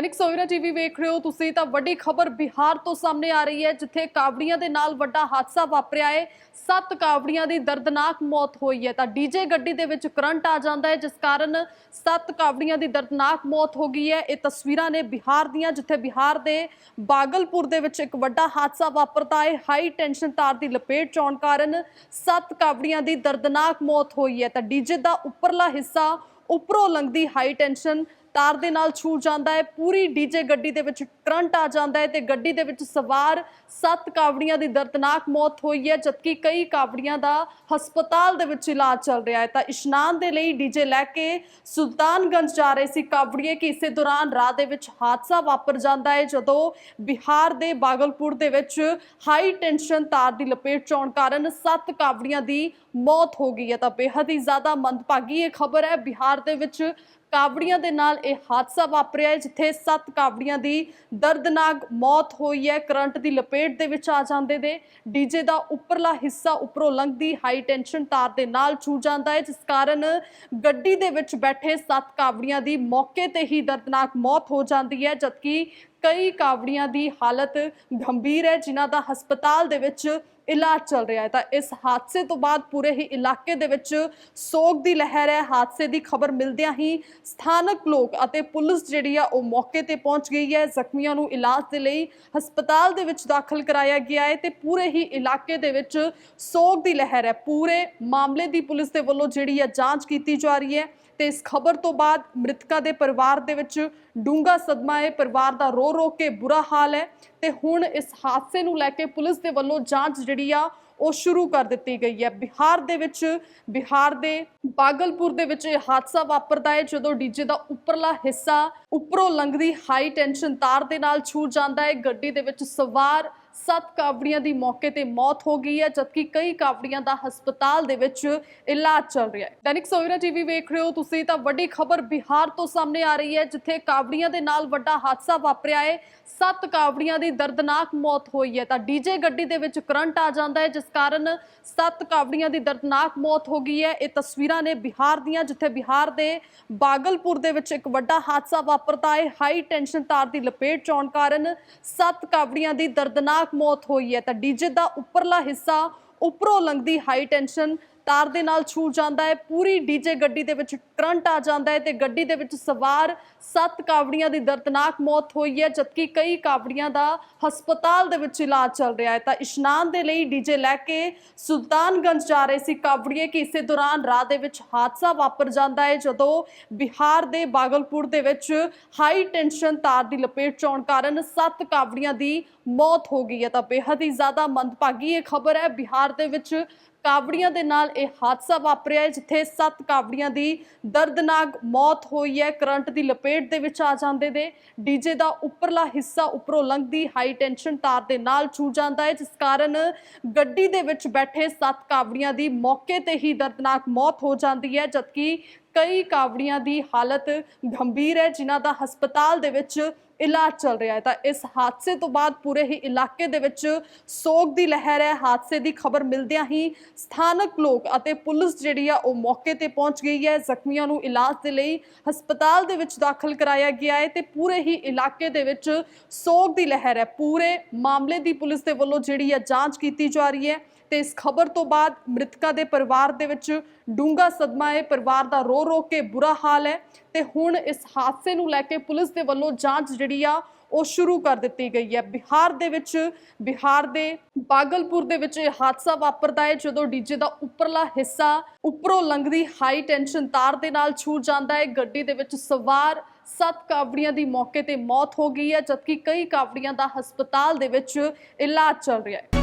Dainik Savera TV ਵੇਖ ਰਹੇ ਹੋ ਤੁਸੀਂ, ਤਾਂ ਵੱਡੀ ਖਬਰ ਬਿਹਾਰ ਤੋਂ ਸਾਹਮਣੇ ਆ ਰਹੀ ਹੈ, ਜਿੱਥੇ ਕਾਵੜੀਆਂ ਦੇ ਨਾਲ ਵੱਡਾ ਹਾਦਸਾ ਵਾਪਰਿਆ ਹੈ। ਸੱਤ ਕਾਵੜੀਆਂ ਦੀ ਦਰਦਨਾਕ ਮੌਤ ਹੋਈ ਹੈ। ਤਾਂ ਡੀਜੇ ਗੱਡੀ ਦੇ ਵਿੱਚ ਕਰੰਟ ਆ ਜਾਂਦਾ ਹੈ, ਜਿਸ ਕਾਰਨ ਸੱਤ ਕਾਵੜੀਆਂ ਦੀ ਦਰਦਨਾਕ ਮੌਤ ਹੋ ਗਈ ਹੈ। ਇਹ ਤਸਵੀਰਾਂ ਨੇ ਬਿਹਾਰ ਦੀਆਂ, ਜਿੱਥੇ ਬਿਹਾਰ ਦੇ ਬਾਗਲਪੁਰ ਦੇ ਵਿੱਚ ਇੱਕ ਵੱਡਾ ਹਾਦਸਾ ਵਾਪਰਦਾ ਹੈ। ਹਾਈ ਟੈਂਸ਼ਨ ਤਾਰ ਦੀ ਲਪੇਟ ਚ ਆਉਣ ਕਾਰਨ ਸੱਤ ਕਾਵੜੀਆਂ ਦੀ ਦਰਦਨਾਕ ਮੌਤ ਹੋਈ ਹੈ। ਤਾਂ ਡੀਜੇ ਦਾ ਉੱਪਰਲਾ ਹਿੱਸਾ ਉੱਪਰੋਂ ਲੰਘਦੀ ਹਾਈ ਟੈਂਸ਼ਨ ਤਾਰ ਦੇ ਨਾਲ ਛੂ ਜਾਂਦਾ ਹੈ, ਪੂਰੀ ਡੀਜੇ ਗੱਡੀ ਦੇ ਵਿੱਚ ਕਰੰਟ ਆ ਜਾਂਦਾ ਹੈ ਤੇ ਗੱਡੀ ਦੇ ਵਿੱਚ ਸਵਾਰ ਸੱਤ ਕਾਵੜੀਆਂ ਦੀ ਦਰਦਨਾਕ ਮੌਤ ਹੋਈ ਹੈ, ਜਦਕਿ ਕਈ ਕਾਵੜੀਆਂ ਦਾ ਹਸਪਤਾਲ ਦੇ ਵਿੱਚ ਇਲਾਜ ਚੱਲ ਰਿਹਾ ਹੈ। ਤਾਂ ਇਸ਼ਨਾਨ ਦੇ ਲਈ ਡੀਜੇ ਲੈ ਕੇ ਸੁਲਤਾਨਗੰਜ ਜਾ ਰਹੇ ਸੀ ਕਾਵੜੀਏ ਕਿ ਇਸੇ ਦੌਰਾਨ ਰਾਹ ਦੇ ਵਿੱਚ ਹਾਦਸਾ ਵਾਪਰ ਜਾਂਦਾ ਹੈ, ਜਦੋਂ ਬਿਹਾਰ ਦੇ ਬਾਗਲਪੁਰ ਦੇ ਵਿੱਚ ਹਾਈ ਟੈਂਸ਼ਨ ਤਾਰ ਦੀ ਲਪੇਟ ਚ ਆਉਣ ਕਾਰਨ ਸੱਤ ਕਾਵੜੀਆਂ ਦੀ ਮੌਤ ਹੋ ਗਈ ਹੈ। ਤਾਂ ਬੇਹੱਦ ਹੀ ਜ਼ਿਆਦਾ ਮੰਦਭਾਗੀ ਇਹ ਖਬਰ ਹੈ, ਬਿਹਾਰ ਦੇ ਵਿੱਚ ਕਾਵੜੀਆਂ ਦੇ ਨਾਲ ਇਹ ਹਾਦਸਾ ਵਾਪਰਿਆ ਹੈ, ਜਿੱਥੇ ਸੱਤ ਕਾਵੜੀਆਂ ਦੀ ਦਰਦਨਾਕ ਮੌਤ ਹੋਈ ਹੈ। ਕਰੰਟ ਦੀ ਲਪੇਟ ਦੇ ਵਿੱਚ ਆ ਜਾਂਦੇ ਨੇ। ਡੀਜੇ ਦਾ ਉੱਪਰਲਾ ਹਿੱਸਾ ਉੱਪਰੋਂ ਲੰਘਦੀ ਹਾਈ ਟੈਂਸ਼ਨ ਤਾਰ ਦੇ ਨਾਲ ਛੂ ਜਾਂਦਾ ਹੈ, ਜਿਸ ਕਾਰਨ ਗੱਡੀ ਦੇ ਵਿੱਚ ਬੈਠੇ ਸੱਤ ਕਾਵੜੀਆਂ ਦੀ ਮੌਕੇ ਤੇ ਹੀ ਦਰਦਨਾਕ ਮੌਤ ਹੋ ਜਾਂਦੀ ਹੈ, ਜਦਕਿ ਕਈ ਕਾਵੜੀਆਂ ਦੀ ਹਾਲਤ ਗੰਭੀਰ ਹੈ, ਜਿਨ੍ਹਾਂ ਦਾ ਹਸਪਤਾਲ ਦੇ ਵਿੱਚ ਇਲਾਜ ਚੱਲ ਰਿਹਾ ਹੈ। ਤਾਂ ਇਸ ਹਾਦਸੇ ਤੋਂ ਬਾਅਦ ਪੂਰੇ ਹੀ ਇਲਾਕੇ ਦੇ ਵਿੱਚ ਸੋਗ ਦੀ ਲਹਿਰ ਹੈ। ਹਾਦਸੇ ਦੀ ਖਬਰ ਮਿਲਦਿਆਂ ਹੀ ਸਥਾਨਕ ਲੋਕ ਅਤੇ ਪੁਲਿਸ ਜਿਹੜੀ ਆ, ਉਹ ਮੌਕੇ ਤੇ ਪਹੁੰਚ ਗਈ ਹੈ। ਜ਼ਖਮੀਆਂ ਨੂੰ ਇਲਾਜ ਦੇ ਲਈ ਹਸਪਤਾਲ ਦੇ ਵਿੱਚ ਦਾਖਲ ਕਰਾਇਆ ਗਿਆ ਹੈ ਤੇ ਪੂਰੇ ਹੀ ਇਲਾਕੇ ਦੇ ਵਿੱਚ ਸੋਗ ਦੀ ਲਹਿਰ ਹੈ। ਪੂਰੇ ਮਾਮਲੇ ਦੀ ਪੁਲਿਸ ਦੇ ਵੱਲੋਂ ਜਿਹੜੀ ਆ, ਜਾਂਚ ਕੀਤੀ ਜਾ ਰਹੀ ਹੈ। ਤੇ ਇਸ ਖਬਰ ਤੋਂ ਬਾਅਦ ਮ੍ਰਿਤਕਾਂ ਦੇ ਪਰਿਵਾਰ ਦੇ ਵਿੱਚ ਡੂੰਘਾ ਸਦਮਾ ਹੈ। ਪਰਿਵਾਰ ਦਾ ਰੋ ਰੋ ਕੇ ਬੁਰਾ ਹਾਲ ਹੈ ਤੇ ਹੁਣ ਇਸ ਹਾਦਸੇ ਨੂੰ ਲੈ ਕੇ ਪੁਲਿਸ ਦੇ ਵੱਲੋਂ ਜਾਂਚ ਜਿਹੜੀ ਆ, ਉਹ ਸ਼ੁਰੂ ਕਰ ਦਿੱਤੀ ਗਈ ਹੈ। ਬਿਹਾਰ ਦੇ ਵਿੱਚ, ਬਿਹਾਰ ਦੇ ਬਾਗਲਪੁਰ ਦੇ ਵਿੱਚ ਇਹ ਹਾਦਸਾ ਵਾਪਰਦਾ ਹੈ ਜਦੋਂ ਡੀਜੇ ਦਾ ਉੱਪਰਲਾ ਹਿੱਸਾ ਉੱਪਰੋਂ ਲੰਘਦੀ ਹਾਈ ਟੈਂਸ਼ਨ ਤਾਰ ਦੇ ਨਾਲ ਛੂ ਜਾਂਦਾ ਹੈ। ਗੱਡੀ ਦੇ ਵਿੱਚ ਸਵਾਰ ਸੱਤ ਕਾਵੜੀਆਂ ਦੀ ਮੌਕੇ ਤੇ ਮੌਤ ਹੋ ਗਈ ਹੈ, ਜਦਕਿ ਕਈ ਕਾਵੜੀਆਂ ਦਾ ਹਸਪਤਾਲ ਦੇ ਵਿੱਚ ਇਲਾਜ ਚੱਲ ਰਿਹਾ ਹੈ। ਦੈਨਿਕ ਸਵੇਰਾ ਟੀਵੀ ਵੇਖ ਰਹੇ ਹੋ ਤੁਸੀਂ ਤਾਂ ਵੱਡੀ ਖਬਰ ਬਿਹਾਰ ਤੋਂ ਸਾਹਮਣੇ ਆ ਰਹੀ ਹੈ, ਜਿੱਥੇ ਕਾਵੜੀਆਂ ਦੇ ਨਾਲ ਵੱਡਾ ਹਾਦਸਾ ਵਾਪਰਿਆ ਹੈ। ਸੱਤ ਕਾਵੜੀਆਂ ਦੀ ਦਰਦਨਾਕ ਮੌਤ ਹੋਈ ਹੈ। ਤਾਂ ਡੀਜੇ ਗੱਡੀ ਦੇ ਵਿੱਚ ਕਰੰਟ ਆ ਜਾਂਦਾ ਹੈ, ਜਿਸ ਕਾਰਨ ਸੱਤ ਕਾਵੜੀਆਂ ਦੀ ਦਰਦਨਾਕ ਮੌਤ ਹੋ ਗਈ ਹੈ। ਇਹ ਤਸਵੀਰਾਂ ਨੇ ਬਿਹਾਰ ਦੀਆਂ, ਜਿੱਥੇ ਬਿਹਾਰ ਦੇ ਬਾਗਲਪੁਰ ਦੇ ਵਿੱਚ ਇੱਕ ਵੱਡਾ ਹਾਦਸਾ ਵਾਪਰਦਾ ਹੈ। ਹਾਈ ਟੈਂਸ਼ਨ ਤਾਰ ਦੀ ਲਪੇਟ ਚ ਆਉਣ ਕਾਰਨ ਸੱਤ ਕਾਵੜੀਆਂ ਦੀ ਦਰਦਨਾਕ ਮੌਤ ਹੋਈ ਹੈ। ਤਾਂ ਡੀਜੇ ਦਾ ਉੱਪਰਲਾ ਹਿੱਸਾ ਉੱਪਰੋਂ ਲੰਘਦੀ ਹਾਈ ਟੈਂਸ਼ਨ ਤਾਰ ਦੇ ਨਾਲ ਛੂ ਜਾਂਦਾ ਹੈ, ਪੂਰੀ ਡੀਜੇ ਗੱਡੀ ਦੇ ਵਿੱਚ ਕਰੰਟ ਆ ਜਾਂਦਾ ਹੈ ਤੇ ਗੱਡੀ ਦੇ ਵਿੱਚ ਸਵਾਰ ਸੱਤ ਕਾਵੜੀਆਂ ਦੀ ਦਰਦਨਾਕ ਮੌਤ ਹੋਈ ਹੈ, ਜਦਕਿ ਕਈ ਕਾਵੜੀਆਂ ਦਾ ਹਸਪਤਾਲ ਦੇ ਵਿੱਚ ਇਲਾਜ ਚੱਲ ਰਿਹਾ ਹੈ। ਤਾਂ ਇਸ਼ਨਾਨ ਦੇ ਲਈ ਡੀਜੇ ਲੈ ਕੇ ਸੁਲਤਾਨਗੰਜ ਜਾ ਰਹੇ ਸੀ ਕਾਵੜੀਏ ਕਿ ਇਸੇ ਦੌਰਾਨ ਰਾਹ ਦੇ ਵਿੱਚ ਹਾਦਸਾ ਵਾਪਰ ਜਾਂਦਾ ਹੈ, ਜਦੋਂ ਬਿਹਾਰ ਦੇ ਬਾਗਲਪੁਰ ਦੇ ਵਿੱਚ ਹਾਈ ਟੈਂਸ਼ਨ ਤਾਰ ਦੀ ਲਪੇਟ ਚ ਆਉਣ ਕਾਰਨ ਸੱਤ ਕਾਵੜੀਆਂ ਦੀ ਮੌਤ ਹੋ ਗਈ ਹੈ। ਤਾਂ ਬੇਹੱਦ ਹੀ ਜ਼ਿਆਦਾ ਮੰਦਭਾਗੀ ਇਹ ਖਬਰ ਹੈ, ਬਿਹਾਰ ਦੇ ਵਿੱਚ ਕਾਵੜੀਆਂ ਦੇ ਨਾਲ ਇਹ ਹਾਦਸਾ ਵਾਪਰਿਆ ਹੈ, ਜਿੱਥੇ ਸੱਤ ਕਾਵੜੀਆਂ ਦੀ ਦਰਦਨਾਕ ਮੌਤ ਹੋਈ ਹੈ। ਕਰੰਟ ਦੀ ਲਪੇਟ ਦੇ ਵਿੱਚ ਆ ਜਾਂਦੇ ਨੇ। ਡੀਜੇ ਦਾ ਉੱਪਰਲਾ ਹਿੱਸਾ ਉੱਪਰੋਂ ਲੰਘਦੀ ਹਾਈ ਟੈਂਸ਼ਨ ਤਾਰ ਦੇ ਨਾਲ ਛੂ ਜਾਂਦਾ ਹੈ, ਜਿਸ ਕਾਰਨ ਗੱਡੀ ਦੇ ਵਿੱਚ ਬੈਠੇ ਸੱਤ ਕਾਵੜੀਆਂ ਦੀ ਮੌਕੇ ਤੇ ਹੀ ਦਰਦਨਾਕ ਮੌਤ ਹੋ ਜਾਂਦੀ ਹੈ, ਜਦਕਿ ਕਈ ਕਾਵੜੀਆਂ ਦੀ ਹਾਲਤ ਗੰਭੀਰ ਹੈ, ਜਿਨ੍ਹਾਂ ਦਾ ਹਸਪਤਾਲ ਦੇ ਵਿੱਚ ਇਲਾਜ ਚੱਲ ਰਿਹਾ ਹੈ। ਤਾਂ ਇਸ ਹਾਦਸੇ ਤੋਂ ਬਾਅਦ ਪੂਰੇ ਹੀ ਇਲਾਕੇ ਦੇ ਵਿੱਚ ਸੋਗ ਦੀ ਲਹਿਰ ਹੈ। ਹਾਦਸੇ ਦੀ ਖਬਰ ਮਿਲਦਿਆਂ ਹੀ ਸਥਾਨਕ ਲੋਕ ਅਤੇ ਪੁਲਿਸ ਜਿਹੜੀ ਆ, ਉਹ ਮੌਕੇ ਤੇ ਪਹੁੰਚ ਗਈ ਹੈ। ਜ਼ਖਮੀਆਂ ਨੂੰ ਇਲਾਜ ਦੇ ਲਈ ਹਸਪਤਾਲ ਦੇ ਵਿੱਚ ਦਾਖਲ ਕਰਾਇਆ ਗਿਆ ਹੈ ਤੇ ਪੂਰੇ ਹੀ ਇਲਾਕੇ ਦੇ ਵਿੱਚ ਸੋਗ ਦੀ ਲਹਿਰ ਹੈ। ਪੂਰੇ ਮਾਮਲੇ ਦੀ ਪੁਲਿਸ ਦੇ ਵੱਲੋਂ ਜਿਹੜੀ ਆ, ਜਾਂਚ ਕੀਤੀ ਜਾ ਰਹੀ ਹੈ ਤੇ ਇਸ ਖਬਰ ਤੋਂ ਬਾਅਦ ਮ੍ਰਿਤਕਾ ਦੇ ਪਰਿਵਾਰ ਦੇ ਵਿੱਚ ਡੂੰਘਾ ਸਦਮਾ ਹੈ। ਪਰਿਵਾਰ ਦਾ ਰੋ ਰੋ ਕੇ ਬੁਰਾ ਹਾਲ ਹੈ ਤੇ ਹੁਣ ਇਸ ਹਾਦਸੇ ਨੂੰ ਲੈ ਕੇ ਪੁਲਿਸ ਦੇ ਵੱਲੋਂ ਜਾਂਚ ਜਿਹੜੀ ਆ, ਉਹ ਸ਼ੁਰੂ ਕਰ ਦਿੱਤੀ ਗਈ ਹੈ। ਬਿਹਾਰ ਦੇ ਵਿੱਚ, ਬਿਹਾਰ ਦੇ ਬਾਗਲਪੁਰ ਦੇ ਵਿੱਚ ਇਹ ਹਾਦਸਾ ਵਾਪਰਦਾ ਹੈ, ਜਦੋਂ ਡੀਜੇ ਦਾ ਉੱਪਰਲਾ ਹਿੱਸਾ ਉੱਪਰੋਂ ਲੰਘਦੀ ਹਾਈ ਟੈਂਸ਼ਨ ਤਾਰ ਦੇ ਨਾਲ ਛੂਟ ਜਾਂਦਾ ਹੈ। ਗੱਡੀ ਦੇ ਵਿੱਚ ਸਵਾਰ ਸੱਤ ਕਾਵੜੀਆਂ ਦੀ ਮੌਕੇ ਤੇ ਮੌਤ ਹੋ ਗਈ ਹੈ, ਜਦਕਿ ਕਈ ਕਾਵੜੀਆਂ ਦਾ ਹਸਪਤਾਲ ਦੇ ਵਿੱਚ ਇਲਾਜ ਚੱਲ ਰਿਹਾ ਹੈ।